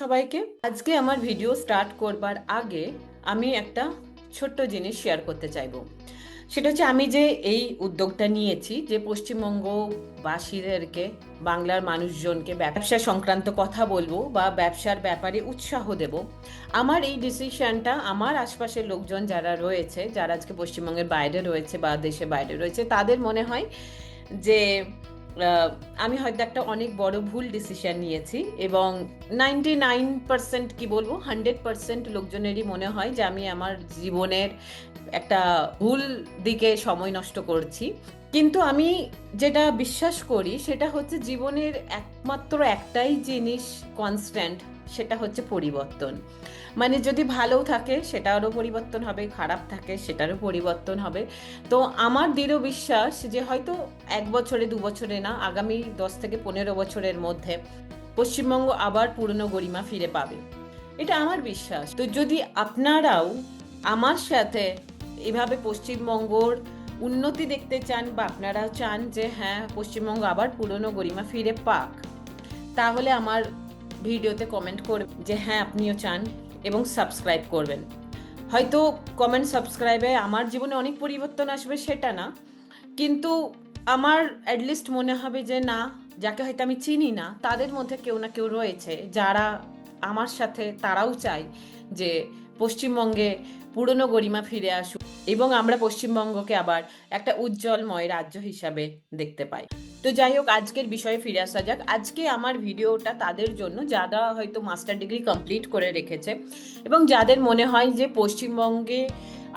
সবাইকে। আজকে আমার ভিডিও স্টার্ট করবার আগে আমি একটা ছোট্ট জিনিস শেয়ার করতে চাইব। সেটা হচ্ছে আমি যে এই উদ্যোগটা নিয়েছি যে পশ্চিমবঙ্গবাসীদেরকে, বাংলার মানুষজনকে ব্যবসা সংক্রান্ত কথা বলব বা ব্যবসার ব্যাপারে উৎসাহ দেব, আমার এই ডিসিশনটা আমার আশপাশের লোকজন যারা রয়েছে, যারা আজকে পশ্চিমবঙ্গের বাইরে রয়েছে বা দেশের বাইরে রয়েছে, তাদের মনে হয় যে আমি হয়তো একটা অনেক বড় ভুল ডিসিশন নিয়েছি এবং নাইনটি নাইন পার্সেন্ট কি বলব হান্ড্রেড পার্সেন্ট লোকজনেরই মনে হয় যে আমি আমার জীবনের একটা ভুল দিকে সময় নষ্ট করছি। কিন্তু আমি যেটা বিশ্বাস করি, সেটা হচ্ছে জীবনের একমাত্র একটাই জিনিস কনস্ট্যান্ট সেটা হচ্ছে পরিবর্তন। মানে যদি ভালো থাকে, সেটারও পরিবর্তন হবে, খারাপ থাকে, সেটারও পরিবর্তন হবে। তো আমার দৃঢ় বিশ্বাস যে হয়তো এক বছরে, দু বছরে না, আগামী দশ থেকে পনেরো বছরের মধ্যে পশ্চিমবঙ্গ আবার পুরনো গরিমা ফিরে পাবে। এটা আমার বিশ্বাস। তো যদি আপনারাও আমার সাথে এভাবে পশ্চিমবঙ্গর উন্নতি দেখতে চান বা আপনারাও চান যে হ্যাঁ পশ্চিমবঙ্গ আবার পুরনো গরিমা ফিরে পাক, তাহলে আমার ভিডিওতে কমেন্ট করবেন যে হ্যাঁ আপনিও চান এবং সাবস্ক্রাইব করবেন। হয়তো কমেন্ট সাবস্ক্রাইবে আমার জীবনে অনেক পরিবর্তন আসবে, সেটা না। কিন্তু আমার অ্যাটলিস্ট মনে হবে যে, না, যাকে হয়তো আমি চিনি না, তাদের মধ্যে কেউ না কেউ রয়েছে, যারা আমার সাথে, তারাও চায় যে, পশ্চিমবঙ্গে পুরনো গরিমা ফিরে আসুক এবং আমরা পশ্চিমবঙ্গকে আবার একটা উজ্জ্বলময় রাজ্য হিসাবে দেখতে পাই। তো যাই হোক, আজকের বিষয়ে ফিরে আসা যাক। আজকে আমার ভিডিওটা তাদের জন্য, যারা হয়তো মাস্টার ডিগ্রি কমপ্লিট করে রেখেছে এবং যাদের মনে হয় যে পশ্চিমবঙ্গে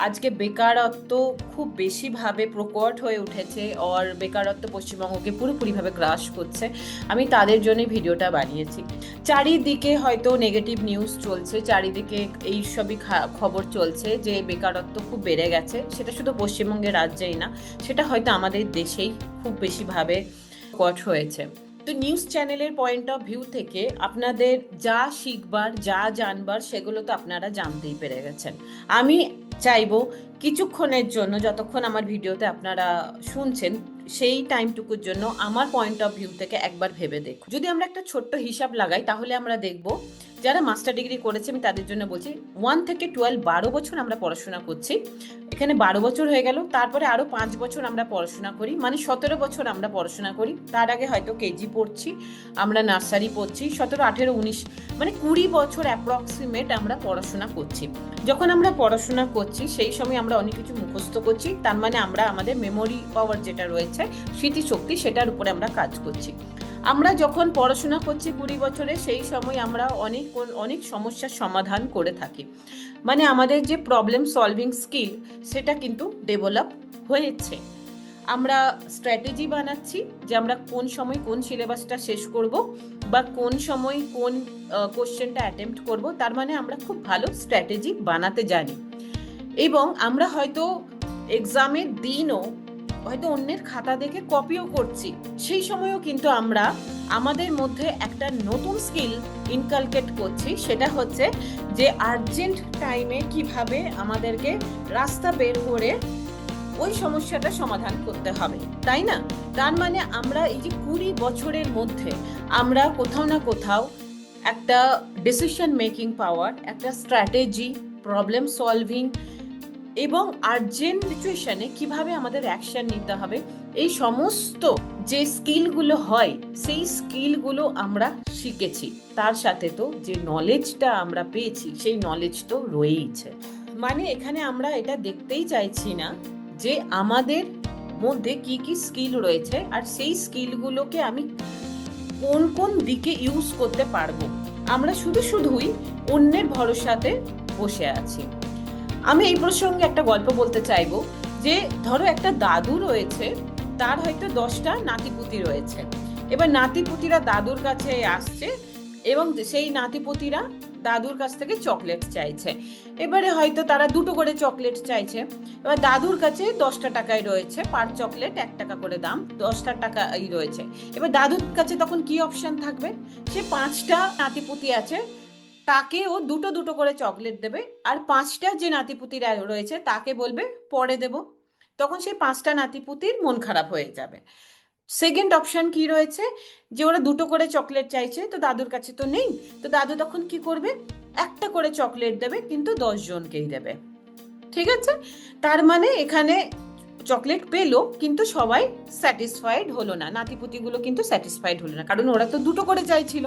আজকে বেকারত্ব খুব বেশিভাবে প্রকট হয়ে উঠেছে আর বেকারত্ব পশ্চিমবঙ্গকে পুরোপুরিভাবে গ্রাস করছে। আমি তাদের জন্যই ভিডিওটা বানিয়েছি। চারিদিকে হয়তো নেগেটিভ নিউজ চলছে, চারিদিকে এই সবই খবর চলছে যে বেকারত্ব খুব বেড়ে গেছে। সেটা শুধু পশ্চিমবঙ্গের রাজ্যেই না, সেটা হয়তো আমাদের দেশেই খুব বেশিভাবে কট হয়েছে। তো নিউজ চ্যানেলের পয়েন্ট অফ ভিউ থেকে আপনাদের যা শিখবার, যা জানবার, সেগুলো তো আপনারা জানতেই পেরে গেছেন। আমি চাইব কিছুক্ষণের জন্য, যতক্ষণ আমার ভিডিওতে আপনারা শুনছেন, সেই টাইমটুকুর জন্য আমার পয়েন্ট অফ ভিউ থেকে একবার ভেবে দেখুন। যদি আমরা একটা ছোট্ট হিসাব লাগাই, তাহলে আমরা দেখব যারা মাস্টার ডিগ্রি করেছে, আমি তাদের জন্য বলছি ওয়ান থেকে টুয়েলভ বারো বছর আমরা পড়াশোনা করছি। এখানে বারো বছর হয়ে গেল, তারপরে আরও পাঁচ বছর আমরা পড়াশোনা করি। মানে সতেরো বছর আমরা পড়াশোনা করি। তার আগে হয়তো কেজি পড়ছি, আমরা নার্সারি পড়ছি, সতেরো, আঠেরো, উনিশ মানে কুড়ি বছর অ্যাপ্রক্সিমেট আমরা পড়াশোনা করছি। যখন আমরা পড়াশোনা করছি, সেই সময় আমরা অনেক কিছু মুখস্থ করছি। তার মানে আমরা আমাদের মেমোরি পাওয়ার যেটা রয়েছে, স্মৃতিশক্তি, সেটার উপরে আমরা কাজ করছি। আমরা যখন পড়াশোনা করছি কুড়ি বছরে, সেই সময় আমরা অনেক অনেক সমস্যার সমাধান করে থাকি। মানে আমাদের যে প্রবলেম সলভিং স্কিল সেটা কিন্তু ডেভেলপ হয়েছে। আমরা স্ট্র্যাটেজি বানাচ্ছি যে আমরা কোন সময় কোন সিলেবাসটা শেষ করব বা কোন সময় কোন কোশ্চেনটা অ্যাটেম্প্ট করব, তার মানে আমরা খুব ভালো স্ট্র্যাটেজি বানাতে জানি। এবং আমরা হয়তো এক্সামের দিনও হয়তো অন্যের খাতা দেখে কপিও করছি। সেই সময়ও কিন্তু আমরা আমাদের মধ্যে একটা নতুন স্কিল ইনকালকেট করছি। সেটা হচ্ছে যে আর্জেন্ট টাইমে কীভাবে আমাদেরকে রাস্তা বের করে ওই সমস্যাটা সমাধান করতে হবে। তাই না? তার মানে আমরা এই যে কুড়ি বছরের মধ্যে আমরা কোথাও না কোথাও একটা ডিসিশন মেকিং পাওয়ার একটা স্ট্র্যাটেজি প্রবলেম সলভিং এবং আর্জেন্ট সিচুয়েশনে কীভাবে আমাদের অ্যাকশন নিতে হবে, এই সমস্ত যে স্কিলগুলো হয়, সেই স্কিলগুলো আমরা শিখেছি। তার সাথে তো যে নলেজটা আমরা পেয়েছি, সেই নলেজ তো রয়েইছে। মানে এখানে আমরা এটা দেখতেই চাইছি না যে আমাদের মধ্যে কি কি স্কিল রয়েছে আর সেই স্কিলগুলোকে আমি কোন কোন দিকে ইউজ করতে পারব। আমরা শুধু শুধুই অন্যের ভরসাতে বসে আছি। আমি এই প্রসঙ্গে একটা গল্প বলতে চাইব যে, ধরো একটা দাদু রয়েছে, তার হয়তো দশটা নাতিপুতি রয়েছে। এবার নাতিপুতিরা দাদুর কাছে আসছে এবং সেই নাতিপুতিরা দাদুর কাছ থেকে চকলেট চাইছে। এবারে হয়তো তারা দুটো করে চকলেট চাইছে। এবার দাদুর কাছে দশটা টাকায় রয়েছে, পার চকলেট এক টাকা করে দাম, দশটা টাকাই রয়েছে। এবার দাদুর কাছে তখন কি অপশন থাকবে? সে পাঁচটা নাতিপুতি আছে তাকে ও দুটো দুটো করে চকলেট দেবে আর পাঁচটা যে নাতিপুতিরা রয়েছে তাকে বলবে, পরে দেব। তখন সেই পাঁচটা নাতিপুতির মন খারাপ হয়ে যাবে। সেকেন্ড অপশন কি রয়েছে? যে ওরা দুটো করে চকলেট চাইছে, তো দাদুর কাছে তো নেই। তো দাদু তখন কি করবে? একটা করে চকলেট দেবে, কিন্তু দশ জনকেই দেবে। ঠিক আছে? তার মানে এখানে চকলেট পেল, কিন্তু সবাই স্যাটিসফাইড হলো না। নাতিপুতিগুলো কিন্তু স্যাটিসফাইড হলো না, কারণ ওরা তো দুটো করে চাইছিল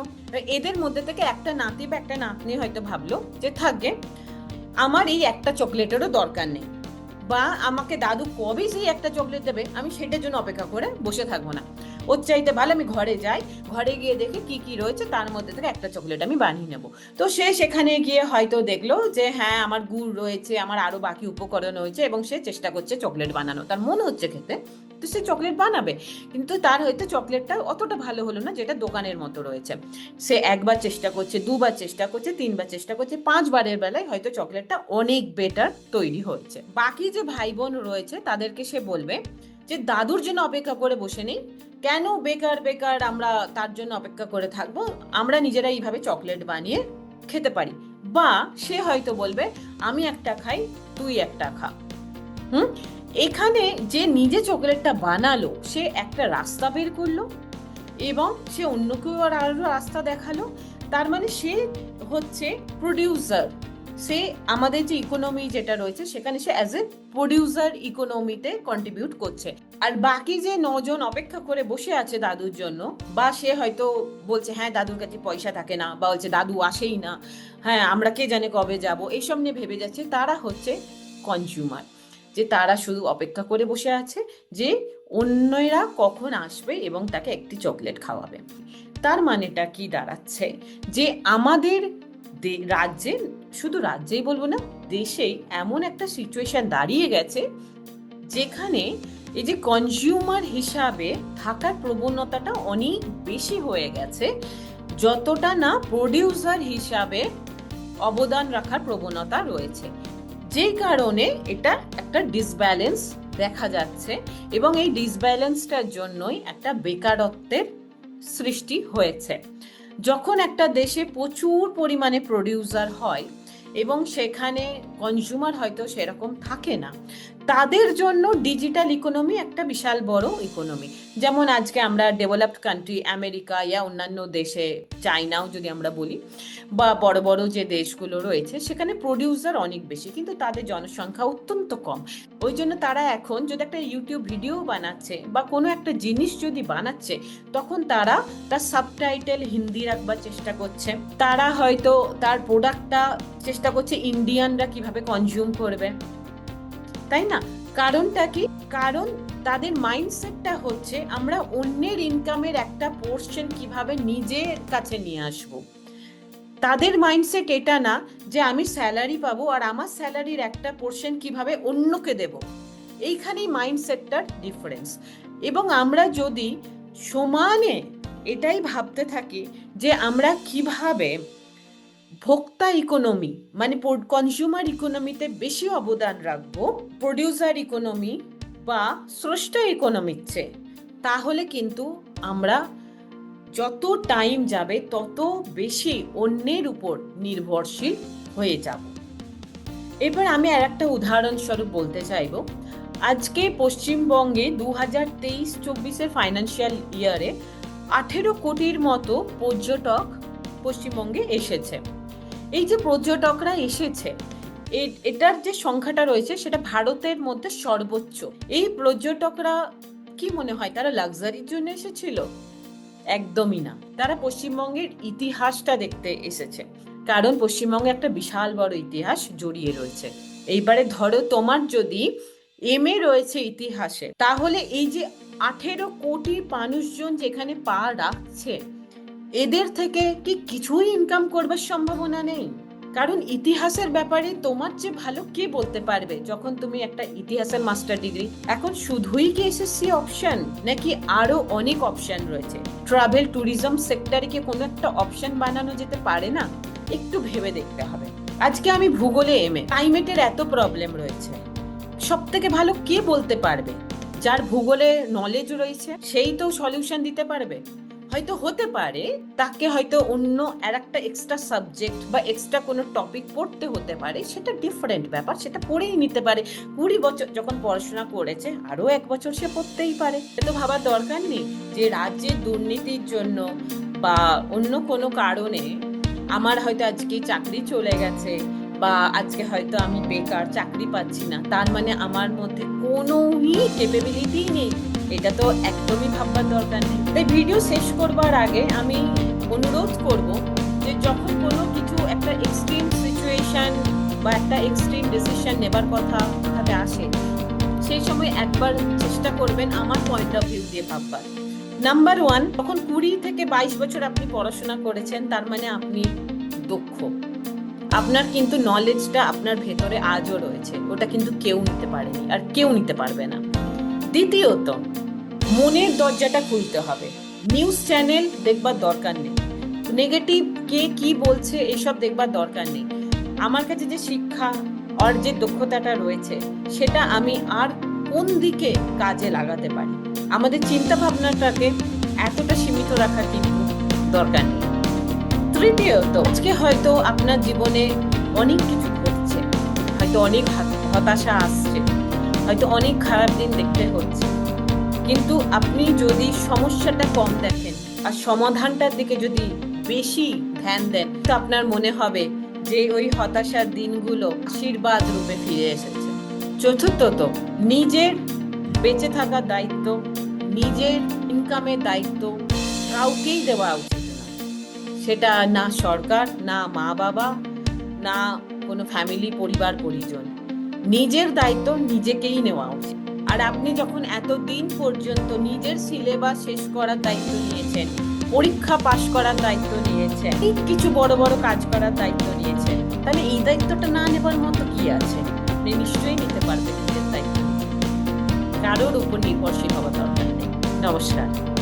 এদের মধ্যে থেকে একটা নাতি বা একটা নাতনি হয়তো ভাবলো যে, থাকে আমার এই একটা চকলেটেরও দরকার নেই। বা আমাকে দাদু কবে সেই একটা চকলেট দেবে, আমি সেটার জন্য অপেক্ষা করে বসে থাকব না। ওর চাইতে ভালো আমি ঘরে যাই, ঘরে গিয়ে দেখি কি কি রয়েছে, তার মধ্যে থেকে একটা চকলেট আমি বানিয়ে নেব। তো সে সেখানে গিয়ে হয়তো দেখল যে হ্যাঁ আমার গুড় রয়েছে, আমার আরও বাকি উপকরণ রয়েছে এবং সে চেষ্টা করছে চকলেট বানানো। তার মনে হচ্ছে খেতে, তো সে চকলেট বানাবে। কিন্তু তার হয়তো চকলেটটা অতটা ভালো হলো না যেটা দোকানের মতো রয়েছে। সে একবার চেষ্টা করছে, দুবার চেষ্টা করছে, তিনবার চেষ্টা করছে, পাঁচবারের বেলায় হয়তো চকলেটটা অনেক বেটার তৈরি হয়েছে। বাকি যে ভাই বোন রয়েছে, তাদেরকে সে বলবে যে, দাদুর জন্য অপেক্ষা করে বসে নেই। কেন বেকার বেকার আমরা তার জন্য অপেক্ষা করে থাকব? আমরা নিজেরা এইভাবে চকলেট বানিয়ে খেতে পারি। বা সে হয়তো বলবে, আমি একটা খাই, তুই একটা খা। হুম? এখানে যে নিজে চকলেটটা বানালো, সে একটা রাস্তা বের করল এবং সে অন্য কেউ আর আরও রাস্তা দেখাল। তার মানে সে হচ্ছে প্রডিউসার সে আমাদের যে ইকোনমি যেটা রয়েছে, সেখানে সে অ্যাজ এ প্রডিউসার ইকোনমিতে কন্ট্রিবিউট করছে। আর বাকি যে নজন অপেক্ষা করে বসে আছে দাদুর জন্য, বা সে হয়তো বলছে হ্যাঁ দাদুর কাছে পয়সা থাকে না, বা বলছে, দাদু আসেই না। হ্যাঁ আমরা কে জানে কবে যাব? এইসব নিয়ে ভেবে যাচ্ছে। তারা হচ্ছে কনজিউমার যে তারা শুধু অপেক্ষা করে বসে আছে যে অন্যরা কখন আসবে এবং তাকে একটি চকলেট খাওয়াবে। তার মানেটা কি দাঁড়াচ্ছে? যে আমাদের রাজ্যে শুধু রাজ্যেই বলব না, দেশেই এমন একটা সিচুয়েশন দাঁড়িয়ে গেছে যেখানে এই যে কনজিউমার হিসাবে থাকার প্রবণতাটা অনেক বেশি হয়ে গেছে। যতটা না প্রডিউসার হিসাবে অবদান রাখার প্রবণতা রয়েছে। যেই কারণে এটা একটা ডিসব্যালেন্স দেখা যাচ্ছে এবং এই ডিসব্যালেন্সটার জন্যই একটা বেকারত্বের সৃষ্টি হয়েছে। যখন একটা দেশে প্রচুর পরিমাণে প্রডিউসার হয় এবং সেখানে কনজিউমার হয়তো সেরকম থাকে না। তাদের জন্য ডিজিটাল ইকোনমি একটা বিশাল বড় ইকোনমি যেমন আজকে আমরা ডেভেলপড কান্ট্রি আমেরিকা ইয়া অন্যান্য দেশে চাইনাও যদি আমরা বলি, বা বড় বড় যে দেশগুলো রয়েছে, সেখানে প্রডিউসার অনেক বেশি, কিন্তু তাদের জনসংখ্যা অত্যন্ত কম। ওই জন্য তারা এখন যদি একটা ইউটিউব ভিডিও বানাচ্ছে, বা কোনো একটা জিনিস যদি বানাচ্ছে, তখন তারা তার সাবটাইটেল হিন্দি রাখবার চেষ্টা করছে। তারা হয়তো তার প্রোডাক্টটা চেষ্টা করছে ইন্ডিয়ানরা কীভাবে কনজিউম করবে। তাই না? কারণটা কি? কারণ তাদের মাইন্ডসেটটা হচ্ছে, আমরা অন্যের ইনকামের একটা পোর্শন কীভাবে নিজের কাছে নিয়ে আসব। তাদের মাইন্ডসেট এটা না যে, আমি স্যালারি পাবো আর আমার স্যালারির একটা পোর্শন কীভাবে অন্যকে দেব। এইখানেই মাইন্ডসেটটার ডিফারেন্স এবং আমরা যদি সমানে এটাই ভাবতে থাকি যে, আমরা কীভাবে ভোক্তা ইকোনমি মানে কনজিউমার ইকোনমিতে বেশি অবদান রাখব প্রডিউসার ইকোনমি বা স্রষ্টা ইকোনমির চেয়ে তাহলে কিন্তু আমরা যত টাইম যাবে, তত বেশি অন্যের উপর নির্ভরশীল হয়ে যাব। এবার আমি আর একটা উদাহরণস্বরূপ বলতে চাইব। আজকে পশ্চিমবঙ্গে দু হাজার তেইশ চব্বিশের ফাইন্যান্সিয়াল ইয়ারে আঠেরো কোটির মতো পর্যটক পশ্চিমবঙ্গে এসেছে। এই যে পর্যটকরা এসেছে এটার যে সংখ্যাটা রয়েছে সেটা ভারতের মধ্যে সর্বোচ্চ। এই পর্যটকরা কি মনে হয়, তারা লাক্সারির জন্য এসেছিল? একদমই না। তারা পশ্চিমবঙ্গের ইতিহাসটা দেখতে এসেছে। কারণ পশ্চিমবঙ্গে একটা বিশাল বড় ইতিহাস জড়িয়ে রয়েছে। এইবারে ধরো তোমার যদি এম এ রয়েছে ইতিহাসে, তাহলে এই যে আঠেরো কোটি মানুষজন যেখানে পা রাখছে এদের থেকে কি কিছুই ইনকাম করবার সম্ভাবনা নেই? কারণ ইতিহাসের ব্যাপারে তোমার চেয়ে ভালো কে বলতে পারবে যখন তুমি একটা ইতিহাসের মাস্টার ডিগ্রি এখন শুধুই কি এসএসসি অপশন নাকি আরও অনেক অপশন রয়েছে? ট্রাভেল ট্যুরিজম সেক্টরে কি কোনো একটা অপশন বানানো যেতে পারে না? একটু ভেবে দেখতে হবে। আজকে আমি ভূগোলে এমএ ক্লাইমেটের এত প্রবলেম রয়েছে। সব থেকে ভালো কে বলতে পারবে? যার ভূগোলে নলেজ রয়েছে, সেই তো সলিউশন দিতে পারবে। হয়তো হতে পারে, তাকে হয়তো অন্য আর একটা এক্সট্রা সাবজেক্ট বা এক্সট্রা কোনো টপিক পড়তে হতে পারে, সেটা ডিফারেন্ট ব্যাপার, সেটা পড়েই নিতে পারে। কুড়ি বছর যখন পড়াশোনা করেছে, আরও এক বছর সে পড়তেই পারে। তো ভাবার দরকার নেই যে রাজ্যের দুর্নীতির জন্য বা অন্য কোনো কারণে আমার হয়তো আজকে চাকরি চলে গেছে বা আজকে হয়তো আমি বেকার, চাকরি পাচ্ছি না, তার মানে আমার মধ্যে কোনোই ক্যাপেবিলিটি নেই। এটা তো একদমই ভাববার দরকার নেই। তাই ভিডিও শেষ করবার আগে আমি অনুরোধ করব যে যখন কোনো কিছু একটা এক্সট্রিম সিচুয়েশন বা একটা এক্সট্রিম ডিসিশন নেবার কথা ভাবে আসে, সেই সময় একবার চেষ্টা করবেন আমার পয়েন্ট অফ ভিউ দিয়ে ভাববার। নাম্বার ওয়ান তখন কুড়ি থেকে বাইশ বছর আপনি পড়াশোনা করেছেন, তার মানে আপনি দক্ষ। আপনার কিন্তু নলেজটা আপনার ভেতরে আজও রয়েছে। ওটা কিন্তু কেউ নিতে পারেনি, আর কেউ নিতে পারবে না। দ্বিতীয়ত মনের দরজাটা খুলতে হবে। নিউজ চ্যানেল দেখবার দরকার নেই। নেগেটিভ কে কি বলছে, এসব দেখবার দরকার নেই। আমার কাছে যে শিক্ষা আর যে দক্ষতাটা রয়েছে, সেটা আমি আর কোন দিকে কাজে লাগাতে পারি? আমাদের চিন্তা ভাবনাটাকে এতটা সীমিত রাখা কিন্তু দরকার নেই। তৃতীয়ত, আজকে হয়তো আপনার জীবনে অনেক কিছু ঘটছে। হয়তো অনেক হতাশা আসছে। হয়তো অনেক খারাপ দিন দেখতে হচ্ছে। কিন্তু আপনি যদি সমস্যাটা কম দেখেন আর সমাধানটার দিকে যদি বেশি ধ্যান দেন, তো আপনার মনে হবে যে ওই হতাশার দিনগুলো আশীর্বাদ রূপে ফিরে এসেছে। চতুর্থত, নিজের বেঁচে থাকার দায়িত্ব, নিজের ইনকামের দায়িত্ব কাউকেই দেওয়া উচিত না। সেটা না সরকার, না মা বাবা না কোনো ফ্যামিলি পরিবার, পরিজন। নিজের দায়িত্ব নিজেকেই নেওয়া উচিত। আর আপনি যখন এতদিন পর্যন্ত নিজের সিলেবাস শেষ করার দায়িত্ব নিয়েছেন, পরীক্ষা পাশ করার দায়িত্ব নিয়েছেন, কিছু বড় বড় কাজ করার দায়িত্ব নিয়েছেন, তাহলে এই দায়িত্বটা না নেবার মতো কি আছে? আপনি নিশ্চয়ই নিতে পারবেন নিজের দায়িত্ব। কারোর উপর নির্ভরশীল হওয়া দরকার নেই। নমস্কার।